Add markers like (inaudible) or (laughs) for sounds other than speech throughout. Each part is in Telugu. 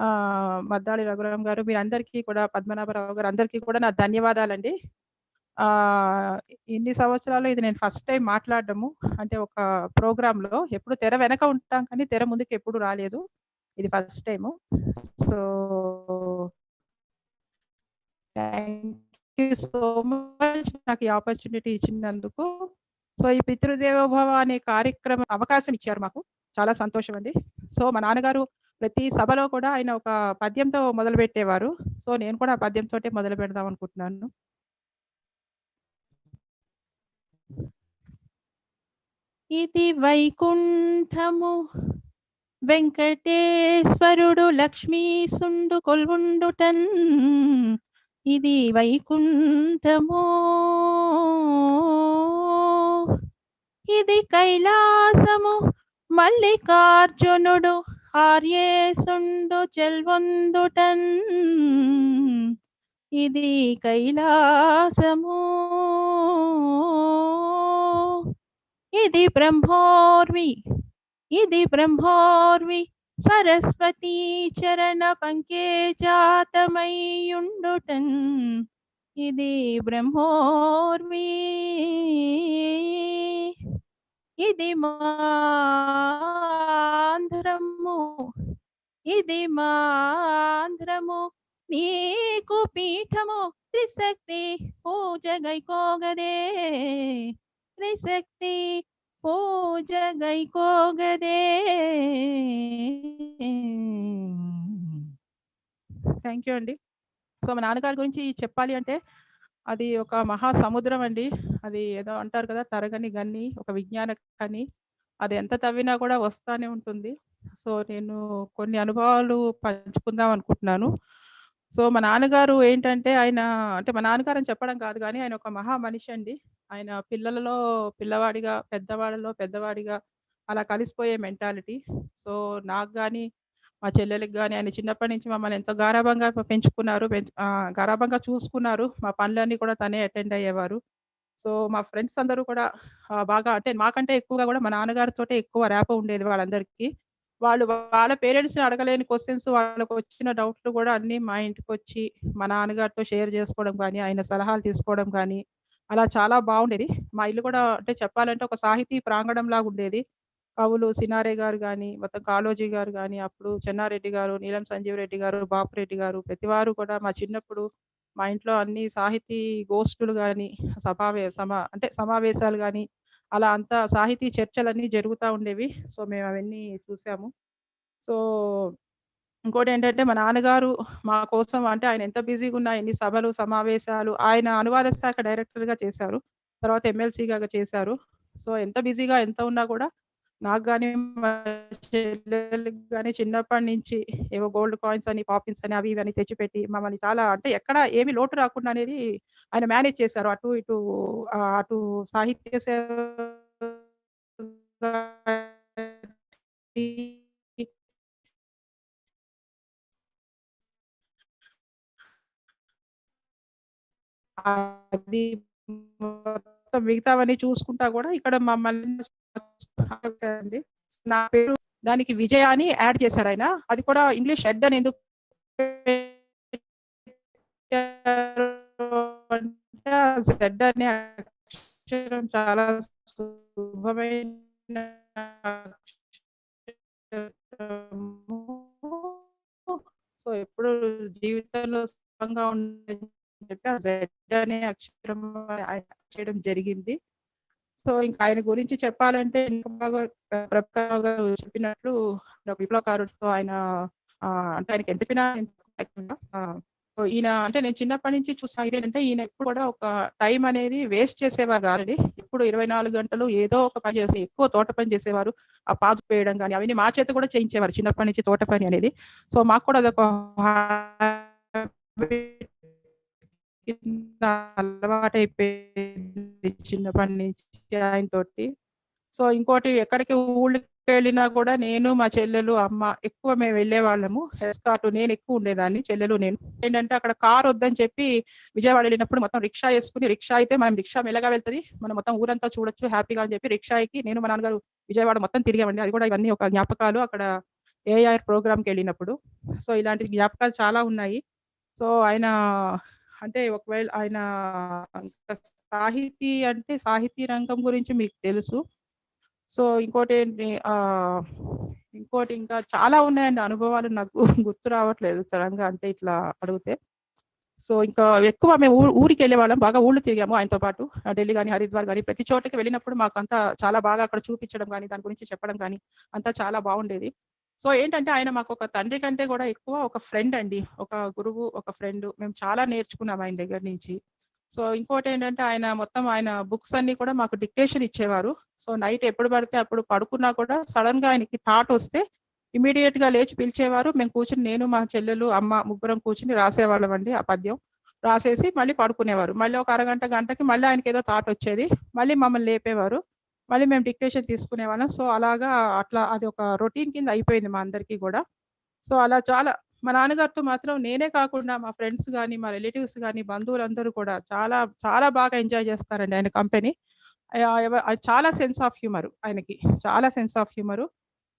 ఆహ్, మద్దాళి రఘురామ్ గారు మీరందరికీ కూడా పద్మనాభరావు గారు అందరికీ కూడా నా ధన్యవాదాలండి. ఆ ఇన్ని సంవత్సరాలు ఇది నేను ఫస్ట్ టైం మాట్లాడడము. అంటే ఒక ప్రోగ్రామ్‌లో ఎప్పుడు తెర వెనక ఉంటాం కానీ తెర ముందుకు ఎప్పుడు రాలేదు. ఇది first time. So thank you so much నాకు ఈ ఆపర్చునిటీ ఇచ్చినందుకు. సో ఈ పితృదేవోభవ అనే కార్యక్రమం అవకాశం ఇచ్చారు మాకు. చాలా సంతోషం అండి. సో మా నాన్నగారు ప్రతి సభలో కూడా ఆయన ఒక పద్యంతో మొదలు పెట్టేవారు సో నేను కూడా ఆ పద్యంతో మొదలు పెడదాం అనుకుంటున్నాను. ఇది వైకుంఠము. వెంకటేశ్వరుడు లక్ష్మీసుండు కొల్వుండుటన్. ఇది వైకుంఠము. ఇది కైలాసము. మల్లికార్జునుడు ఆర్యేసుండు చెల్వొందుటన్. ఇది కైలాసము. ఇది బ్రహ్మోర్వి. ఇది బ్రహ్మోర్వి సరస్వతీ చరణ పంకే జాతమయ్యుండుటన్. ఇది బ్రహ్మోర్వి. ఇది మాంధ్రము ఇది మాంధ్రము నీకు పీఠము త్రిశక్తి పూజ గైకోగదే త్రిశక్తి పూజ గైకోగదే థ్యాంక్ యూ అండి. సో మా నాన్నగారి గురించి చెప్పాలి అంటే అది ఒక మహా సముద్రం అండి. అది ఏదో అంటారు కదా! తరగని గని, ఒక విజ్ఞాన కని అది ఎంత తవ్వినా కూడా వస్తానే ఉంటుంది. సో నేను కొన్ని అనుభవాలు పంచుకుందాం అనుకుంటున్నాను. సో మా నాన్నగారు ఏంటంటే ఆయన అంటే మా నాన్నగారు అని చెప్పడం కాదు కానీ ఆయన ఒక మహా మనిషి అండి. ఆయన పిల్లలలో పిల్లవాడిగా, పెద్దవాళ్ళలో పెద్దవాడిగా అలా కలిసిపోయే మెంటాలిటీ. సో నాకు కానీ మా చెల్లెలకి కానీ ఆయన చిన్నప్పటి నుంచి మమ్మల్ని ఎంతో గారాబంగా పెంచుకున్నారు. గారాభంగా గారాబంగా చూసుకున్నారు. మా పనులన్నీ కూడా తనే అటెండ్ అయ్యేవారు. సో మా ఫ్రెండ్స్ అందరూ కూడా బాగా అంటే మాకంటే ఎక్కువగా కూడా మా నాన్నగారితోటే ఎక్కువ ర్యాప్ ఉండేది వాళ్ళందరికీ. వాళ్ళు వాళ్ళ పేరెంట్స్‌ని అడగలేని క్వశ్చన్స్ వాళ్ళకు వచ్చిన డౌట్‌లు కూడా అన్నీ మా ఇంటికి వచ్చి మా నాన్నగారితో షేర్ చేసుకోవడం కానీ ఆయన సలహాలు తీసుకోవడం కానీ అలా చాలా బాగుండేది మా ఇల్లు కూడా అంటే చెప్పాలంటే ఒక సాహితీ ప్రాంగణంలాగా ఉండేది. కవులు సినారే గారు కానీ మొత్తం కాళోజీ గారు కానీ అప్పుడు చెన్నారెడ్డి గారు, నీలం సంజీవ్ రెడ్డి గారు, బాపురెడ్డి గారు ప్రతివారు కూడా మా చిన్నప్పుడు మా ఇంట్లో అన్ని సాహితీ గోష్ఠులు కానీ సమావే సమా అంటే సమావేశాలు కానీ అలా అంతా సాహితీ చర్చలన్నీ జరుగుతా ఉండేవి. సో మేము అవన్నీ చూసాము. సో ఇంకోటి ఏంటంటే మా నాన్నగారు మా కోసం అంటే ఆయన ఎంత బిజీగా ఉన్నా ఎన్ని సభలు, సమావేశాలు ఆయన అనువాద శాఖ డైరెక్టర్‌గా చేశారు. తర్వాత ఎమ్మెల్సీగా చేశారు. సో ఎంత బిజీగా ఎంత ఉన్నా కూడా నాకు కానీ మా కానీ చిన్నప్పటి నుంచి ఏవో గోల్డ్ కాయిన్స్ అని, పాపిన్స్ అని అవి ఇవి అని తెచ్చిపెట్టి మమ్మల్ని చాలా అంటే ఎక్కడ ఏమి లోటు రాకుండా అనేది ఆయన మేనేజ్ చేశారు. అటు ఇటు అటు సాహిత్య సేవ అది మొత్తం మిగతావన్నీ చూసుకుంటా కూడా ఇక్కడ మమ్మల్ని నా పేరు దానికి విజయ అని యాడ్ చేశారు ఆయన. అది కూడా ఇంగ్లీష్ హెడ్ అని ఎందుకు అంటే జెడ్ అనే అక్షరం చాలా శుభమైన సో ఎప్పుడు జీవితంలో సుఖంగా ఉండే చెప్పి ఆ జెడ్ అనే అక్షరం చేయడం జరిగింది. సో ఇంకా ఆయన గురించి చెప్పాలంటే ప్రభాకర్ గారు చెప్పినట్లు విప్లవకారుడితో విప్లవకారుడు. ఆయన అంటే ఆయనకి ఎంత చెప్పినా సో ఈయన అంటే నేను చిన్నప్పటి నుంచి చూసిన ఏంటంటే ఈయన ఎప్పుడు కూడా ఒక టైం అనేది వేస్ట్ చేసేవారు కాదండి. ఎప్పుడు 24 గంటలు ఏదో ఒక పని చేసి ఎక్కువ తోట పని చేసేవారు. ఆ పాదు వేయడం కానీ అవన్నీ మా చేత కూడా చేయించేవారు చిన్నప్పటి నుంచి తోట పని అనేది. సో మాకు కూడా అదొక అలవాటు కింద అలవాటైపోయింది చిన్నప్పటి నుంచి ఆయనతోటి. సో ఇంకోటి ఎక్కడికి ఊళ్ళకెళ్ళినా కూడా నేను, మా చెల్లెలు, అమ్మ ఎక్కువ మేము వెళ్ళేవాళ్ళము. ఎస్కార్ట్ నేను ఎక్కువ ఉండేదాన్ని. చెల్లెలు నేను. ఏంటంటే అక్కడ కార్ వద్దని చెప్పి విజయవాడ వెళ్ళినప్పుడు మొత్తం రిక్షా వేసుకుని రిక్షా అయితే మనం రిక్షా మెల్లగా వెళ్తుంది మనం మొత్తం ఊరంతా చూడొచ్చు హ్యాపీగా అని చెప్పి రిక్షా నేను మా నాన్నగారు విజయవాడ మొత్తం తిరిగామండి. అది కూడా ఇవన్నీ ఒక జ్ఞాపకాలు. అక్కడ ఏఐఆర్ ప్రోగ్రామ్‌కెళ్ళినప్పుడు. సో, ఇలాంటి జ్ఞాపకాలు చాలా ఉన్నాయి. సో, ఆయన అంటే ఒకవేళ ఆయన సాహితీ అంటే సాహితీ రంగం గురించి మీకు తెలుసు. సో, ఇంకోటి ఏంటి ఇంకోటి ఇంకా చాలా ఉన్నాయండి అనుభవాలు నాకు (laughs) గుర్తు రావట్లేదు సడన్గా అంటే ఇట్లా అడిగితే. సో, ఇంకా ఎక్కువ మేము ఊ ఊరికెళ్ళేవాళ్ళం. బాగా ఊళ్ళు తిరిగాము ఆయనతో పాటు. ఢిల్లీ కానీ హరిద్వార్ కానీ ప్రతి చోటకి వెళ్ళినప్పుడు మాకు అంతా చాలా బాగా అక్కడ చూపించడం కానీ దాని గురించి చెప్పడం కానీ అంతా చాలా బాగుండేది సో, ఏంటంటే ఆయన మాకు ఒక తండ్రి కంటే కూడా ఎక్కువ ఒక ఫ్రెండ్ అండి. ఒక గురువు, ఒక ఫ్రెండ్. మేము చాలా నేర్చుకున్నాం ఆయన దగ్గర నుంచి. సో, ఇంకోటి ఏంటంటే ఆయన మొత్తం ఆయన బుక్స్ అన్ని కూడా మాకు డిక్టేషన్ ఇచ్చేవారు. సో, నైట్ ఎప్పుడు పడితే అప్పుడు పడుకున్నా కూడా సడన్గా ఆయనకి థాట్ వస్తే ఇమ్మీడియేట్‌గా లేచి పిలిచేవారు. మేము కూర్చుని నేను, మా చెల్లెలు, అమ్మ ముగ్గురం కూర్చుని రాసేవాళ్ళం అండి ఆ పద్యం. రాసేసి మళ్ళీ పడుకునేవారు. మళ్ళీ ఒక అరగంట, గంటకి మళ్ళీ ఆయనకి ఏదో థాట్ వచ్చేది. మళ్ళీ మమ్మల్ని లేపేవారు. మళ్ళీ మేము డిక్టేషన్ తీసుకునేవాళ్ళం. సో, అలాగా అట్లా అది ఒక రొటీన్ కింద అయిపోయింది మా అందరికీ కూడా సో, అలా చాలా మా నాన్నగారితో మాత్రం నేనే కాకుండా మా ఫ్రెండ్స్ కానీ మా రిలేటివ్స్ కానీ బంధువులందరూ కూడా చాలా చాలా బాగా ఎంజాయ్ చేస్తారండి ఆయన కంపెనీ. చాలా సెన్స్ ఆఫ్ హ్యూమర్ ఆయనకి. చాలా సెన్స్ ఆఫ్ హ్యూమరు.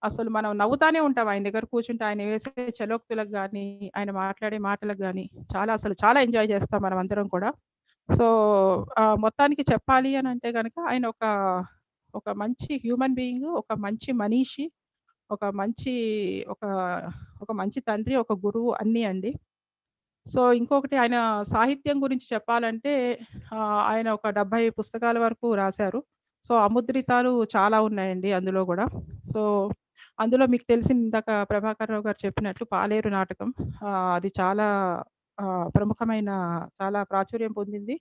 అసలు మనం నవ్వుతానే ఉంటాం ఆయన దగ్గర కూర్చుంటే ఆయన వేసే చలోక్తులకు గాని, ఆయన మాట్లాడే మాటలకు కానీ చాలా అసలు చాలా ఎంజాయ్ చేస్తాం మనం అందరం కూడా. సో, మొత్తానికి చెప్పాలి అని అంటే గనక ఆయన ఒక, ఒక మంచి హ్యూమన్ బీయింగ్, ఒక మంచి మనిషి ఒక మంచి ఒక, ఒక మంచి తండ్రి, ఒక గురువు అన్నీ అండి. సో, ఇంకొకటి ఆయన సాహిత్యం గురించి చెప్పాలంటే ఆయన ఒక 70 పుస్తకాల వరకు రాశారు సో, అముద్రితాలు చాలా ఉన్నాయండి అందులో కూడా సో, అందులో మీకు తెలిసింది ఇందాక ప్రభాకర్ రావు గారు చెప్పినట్లు 'పాలేరు' నాటకం. అది చాలా ప్రముఖమైన చాలా ప్రాచుర్యం పొందింది.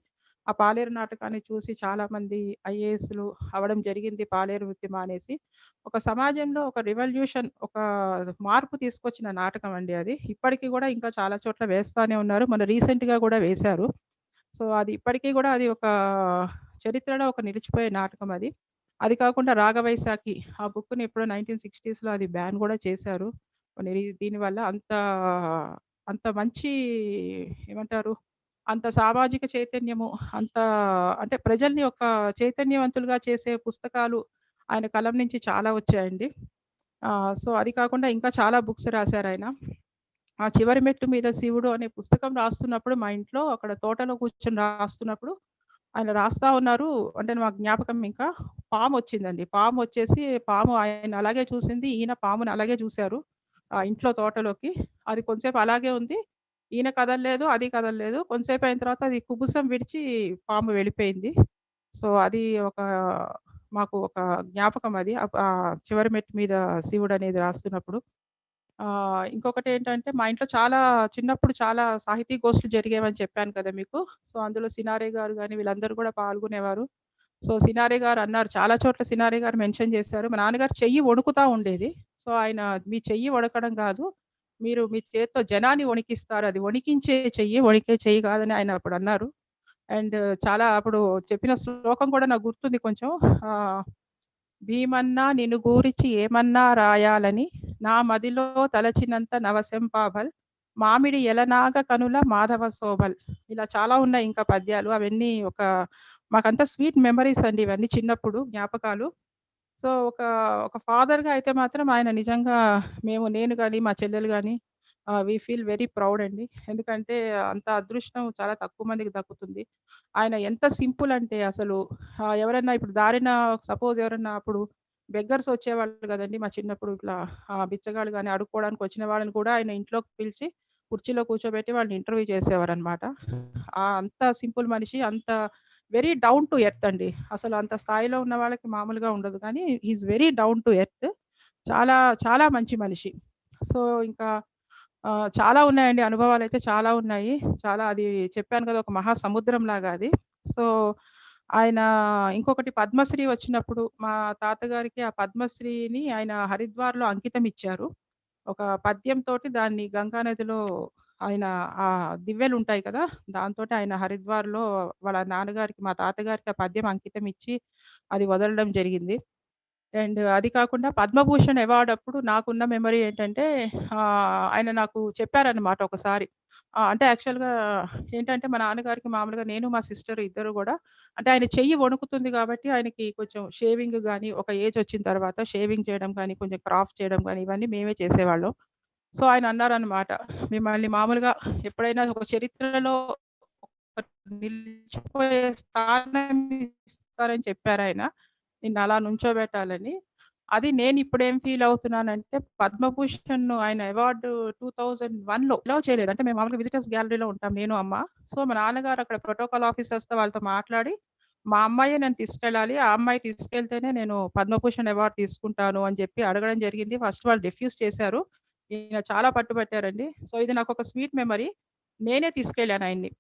ఆ 'పాలేరు' నాటకాన్ని చూసి చాలామంది ఐఏఎస్‌లు అవ్వడం జరిగింది 'పాలేరు వృత్తి మానేసి. ఒక సమాజంలో ఒక రివల్యూషన్ ఒక మార్పు తీసుకొచ్చిన నాటకం అండి అది. ఇప్పటికి కూడా ఇంకా చాలా చోట్ల వేస్తూనే ఉన్నారు. మన రీసెంట్‌గా కూడా వేశారు. సో, అది ఇప్పటికీ కూడా అది ఒక చరిత్రలో ఒక నిలిచిపోయే నాటకం అది. అది కాకుండా 'రాగవైశాఖి' ఆ బుక్‌ని ఎప్పుడో 1960స్‌లో అది బ్యాన్ కూడా చేశారు. కొన్ని దీనివల్ల అంత, అంత మంచి ఏమంటారు? అంత సామాజిక చైతన్యము, అంత అంటే ప్రజల్ని ఒక చైతన్యవంతులుగా చేసే పుస్తకాలు ఆయన కలం నుంచి చాలా వచ్చాయండి. సో, అది కాకుండా ఇంకా చాలా బుక్స్ రాశారు ఆయన ఆ 'చివరి మెట్టు మీద శివుడు' అనే పుస్తకం రాస్తున్నప్పుడు మా ఇంట్లో అక్కడ తోటలో కూర్చొని రాస్తున్నప్పుడు ఆయన రాస్తా ఉన్నారు. అంటే మా జ్ఞాపకం ఇంకా పాము వచ్చిందండి పాము వచ్చేసి పాము ఆయన అలాగే చూసింది. ఈయన పాముని అలాగే చూసారు. ఆ ఇంట్లో తోటలోకి. అది కొంతసేపు అలాగే ఉంది. ఈయన కదలలేదు. అది కదలలేదు. కొంతసేపు అయిన తర్వాత అది కుబుసం విడిచి పాము వెళ్ళిపోయింది. సో, అది ఒక మాకు ఒక జ్ఞాపకం అది. 'చివరి మెట్టు మీద శివుడు' అనేది రాస్తున్నప్పుడు. ఇంకొకటి ఏంటంటే మా ఇంట్లో చాలా చిన్నప్పుడు చాలా సాహితీ గోష్ఠులు జరిగేవని చెప్పాను కదా మీకు. సో, అందులో సినారే గారు కానీ వీళ్ళందరూ కూడా పాల్గొనేవారు. సో, సినారే గారు అన్నారు చాలా చోట్ల సినారే గారు మెన్షన్ చేశారు. మా నాన్నగారు చెయ్యి వణుకుతా ఉండేది. సో, ఆయన మీ చెయ్యి వడకడం కాదు. మీరు మీ చేత్తో జనాన్ని వణికిస్తారు. అది వణికించే చెయ్యి, వణికే చెయ్యి కాదని ఆయన అప్పుడు అన్నారు. అండ్ చాలా అప్పుడు చెప్పిన శ్లోకం కూడా నాకు గుర్తుంది కొంచెం. భీమన్నా నిన్ను గూర్చి ఏమన్నా రాయాలని నా మదిలో తలచినంత నవశంపాభల్ మామిడి ఎలనాగ కనుల మాధవ శోభల్. ఇలా చాలా ఉన్నాయి ఇంకా పద్యాలు. అవన్నీ ఒక మాకంతా స్వీట్ మెమరీస్ అండి ఇవన్నీ చిన్నప్పుడు జ్ఞాపకాలు. సో, ఒక, ఒక ఫాదర్‌గా అయితే మాత్రం ఆయన నిజంగా మేము నేను కానీ మా చెల్లెలు కానీ వి ఫీల్ వెరీ ప్రౌడ్ అండి. ఎందుకంటే అంత అదృష్టం చాలా తక్కువ మందికి దక్కుతుంది. ఆయన ఎంత సింపుల్ అంటే అసలు ఎవరైనా ఎవరన్నా ఇప్పుడు దారిన సపోజ్ ఎవరన్నా అప్పుడు బెగ్గర్స్ వచ్చేవాళ్ళు కదండి మా చిన్నప్పుడు ఇట్లా బిచ్చగాళ్ళు కానీ అడుక్కోవడానికి వచ్చిన వాళ్ళని కూడా ఆయన ఇంట్లోకి పిలిచి కుర్చీలో కూర్చోబెట్టి వాళ్ళని ఇంటర్వ్యూ చేసేవారనమాట. అనమాట అంత సింపుల్ మనిషి. అంత వెరీ డౌన్ టు ఎర్త్ అండి. అసలు అంత స్థాయిలో ఉన్న వాళ్ళకి మామూలుగా ఉండదు కానీ is very down to earth. చాలా, చాలా మంచి మనిషి. సో, ఇంకా చాలా ఉన్నాయండి అనుభవాలు అయితే చాలా ఉన్నాయి. చాలా అది చెప్పాను కదా! ఒక మహా సముద్రం లాగా అది. సో, ఆయన ఇంకొకటి పద్మశ్రీ వచ్చినప్పుడు మా తాతగారికి ఆ పద్మశ్రీని ఆయన హరిద్వార్‌లో అంకితం ఇచ్చారు. ఒక పద్యంతో దాన్ని గంగా నదిలో ఆయన ఆ ఉంటాయి కదా! దాంతో ఆయన హరిద్వార్‌లో వాళ్ళ నాన్నగారికి మా తాతగారికి ఆ పద్యం అంకితం ఇచ్చి అది వదలడం జరిగింది. అండ్ అది కాకుండా పద్మభూషణ్ అవార్డ్ అప్పుడు నాకున్న మెమరీ ఏంటంటే ఆయన నాకు చెప్పారన్నమాట ఒకసారి. అంటే యాక్చువల్‌గా ఏంటంటే మా నాన్నగారికి మామూలుగా నేను మా సిస్టర్ ఇద్దరు కూడా అంటే ఆయన చెయ్యి వణుకుతుంది కాబట్టి ఆయనకి కొంచెం షేవింగ్ కానీ ఒక ఏజ్ వచ్చిన తర్వాత షేవింగ్ చేయడం కానీ కొంచెం క్రాఫ్ట్ చేయడం కానీ ఇవన్నీ మేమే చేసేవాళ్ళం. సో ఆయన అన్నారన్నమాట. మిమ్మల్ని మామూలుగా ఎప్పుడైనా ఒక చరిత్రలో నిలిచిపోయే స్థానం ఇస్తారని చెప్పారాయన. నిన్ను అలా నుంచోబెట్టాలని. అది నేను ఇప్పుడేం ఫీల్ అవుతున్నానంటే పద్మభూషణ్ ఆయన అవార్డ్ 2001లో అలౌ చేయలేదు. అంటే మేము మామూలుగా విజిటర్స్ గ్యాలరీలో ఉంటాం నేను, అమ్మ. సో మా నాన్నగారు అక్కడ ప్రోటోకాల్ ఆఫీసర్స్‌తో వాళ్ళతో మాట్లాడి, మా అమ్మాయే నేను తీసుకెళ్ళాలి. ఆ అమ్మాయి తీసుకెళ్తేనే నేను పద్మభూషణ్ అవార్డు తీసుకుంటాను అని చెప్పి అడగడం జరిగింది. ఫస్ట్ వాళ్ళు రిఫ్యూజ్ చేశారు. ఈయన చాలా పట్టుబట్టారండి. సో ఇది నాకు ఒక స్వీట్ మెమరీ. నేనే తీసుకెళ్ళాను ఆయన్ని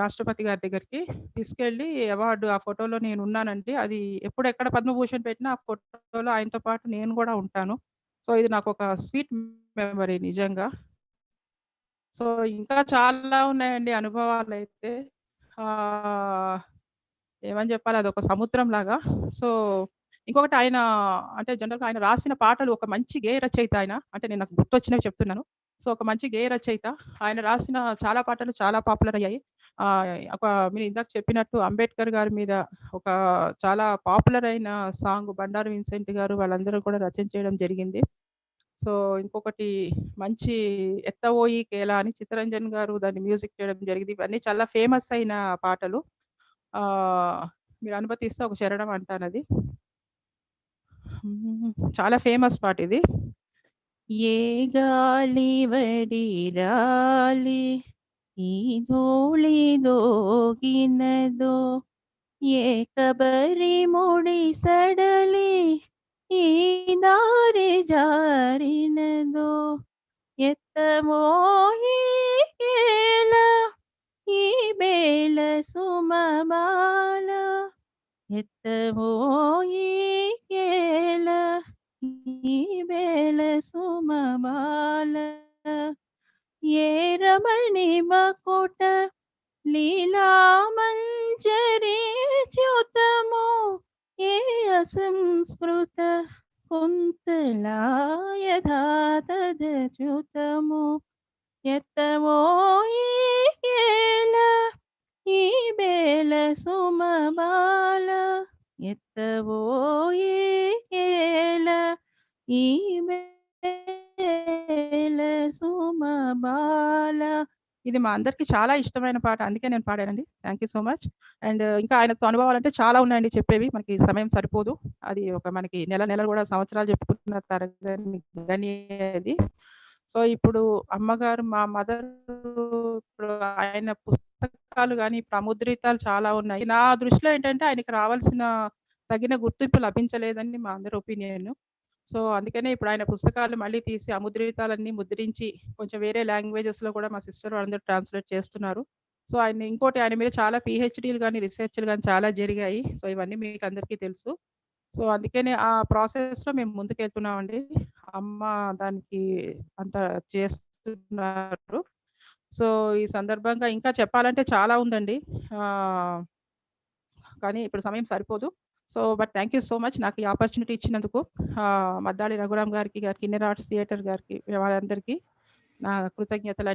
రాష్ట్రపతి గారి దగ్గరికి. తీసుకెళ్ళి అవార్డు ఆ ఫోటోలో నేను ఉన్నానండి అది ఎప్పుడు ఎక్కడ పద్మభూషణ్ పెట్టినా ఆ ఫోటోలో ఆయనతో పాటు నేను కూడా ఉంటాను. సో ఇది నాకు ఒక స్వీట్ మెమరీ నిజంగా. సో ఇంకా చాలా ఉన్నాయండి అనుభవాలు అయితే ఏమని చెప్పాలి అదొక సముద్రంలాగా. సో ఇంకొకటి ఆయన అంటే జనరల్‌గా ఆయన రాసిన పాటలు ఒక మంచి గేయ రచయిత ఆయన. అంటే నేను నాకు గుర్తొచ్చినవి చెప్తున్నాను. సో ఒక మంచి గేయ రచయిత. ఆయన రాసిన చాలా పాటలు చాలా పాపులర్ అయ్యాయి. ఒక మీరు ఇందాక చెప్పినట్టు అంబేద్కర్ గారి మీద ఒక చాలా పాపులర్ అయిన సాంగ్ బండారు విన్సెంట్ గారు వాళ్ళందరూ కూడా రచన చేయడం జరిగింది. సో ఇంకొకటి మంచి 'ఎత్తవోయి కేలా' అని చిత్తరంజన్ గారు దాన్ని మ్యూజిక్ చేయడం జరిగింది. ఇవన్నీ చాలా ఫేమస్ అయిన పాటలు. మీరు అనుమతిస్తే ఒక చరణం అంటానది. చాలా ఫేమస్ పాటిది. ఏ గాలి వడి రాలి ఈ ధూళి దోగినదో ఏ కబరి ముడి సడలి ఈ దారి జారినదో ఎత్తమోయి కేల ఈ బేల సుమమాల ఎత్తమోయి ఈ బేల సుమబాల ఏ రమణి మకుట లీలా మంజరి చ్యుతమో ఏ అసంస్కృత కుంతలాయ ధాతదచ్యుతమో ఎత్తమోయి ఈ బేల సుమబాల ఎత్తవో కేల ఈ ఇది మా అందరికి చాలా ఇష్టమైన పాట. అందుకే నేను పాడానండి. Thank you so much. And ఇంకా ఆయనతో అనుభవాలంటే చాలా ఉన్నాయండి చెప్పేవి. మనకి సమయం సరిపోదు. అది ఒక మనకి నెల నెల కూడా సంవత్సరాలు చెప్పుకున్న తరగతి సో ఇప్పుడు అమ్మగారు మా మదర్ ఇప్పుడు ఆయన పుస్తకాలు కానీ ప్రముద్రితాలు చాలా ఉన్నాయి. నా దృష్టిలో ఏంటంటే ఆయనకి రావాల్సిన తగిన గుర్తింపు లభించలేదని మా అందరి ఒపీనియన్. సో అందుకనే ఇప్పుడు ఆయన పుస్తకాలు మళ్ళీ తీసి అముద్రితాలన్నీ ముద్రించి కొంచెం వేరే లాంగ్వేజెస్లో కూడా మా సిస్టర్ వాళ్ళందరూ ట్రాన్స్‌లేట్ చేస్తున్నారు. సో ఆయన ఇంకోటి ఆయన మీద చాలా పిహెచ్డీలు కానీ రీసెర్చ్లు గాని చాలా జరిగాయి. సో ఇవన్నీ మీకు అందరికీ తెలుసు. సో అందుకనే ఆ ప్రాసెస్లో మేము ముందుకెళ్తున్నామండి. అమ్మ దానికి అంత చేస్తున్నారు. సో ఈ సందర్భంగా ఇంకా చెప్పాలంటే చాలా ఉందండి. కానీ ఇప్పుడు సమయం సరిపోదు. So but thank you so much నాకు ఈ ఆపర్చునిటీ ఇచ్చినందుకు. ఆహ్, మద్దాళి రఘురామ్ గారికి, కిన్నెర ఆర్ట్స్ థియేటర్ గారికి వాళ్ళందరికీ నా కృతజ్ఞతలు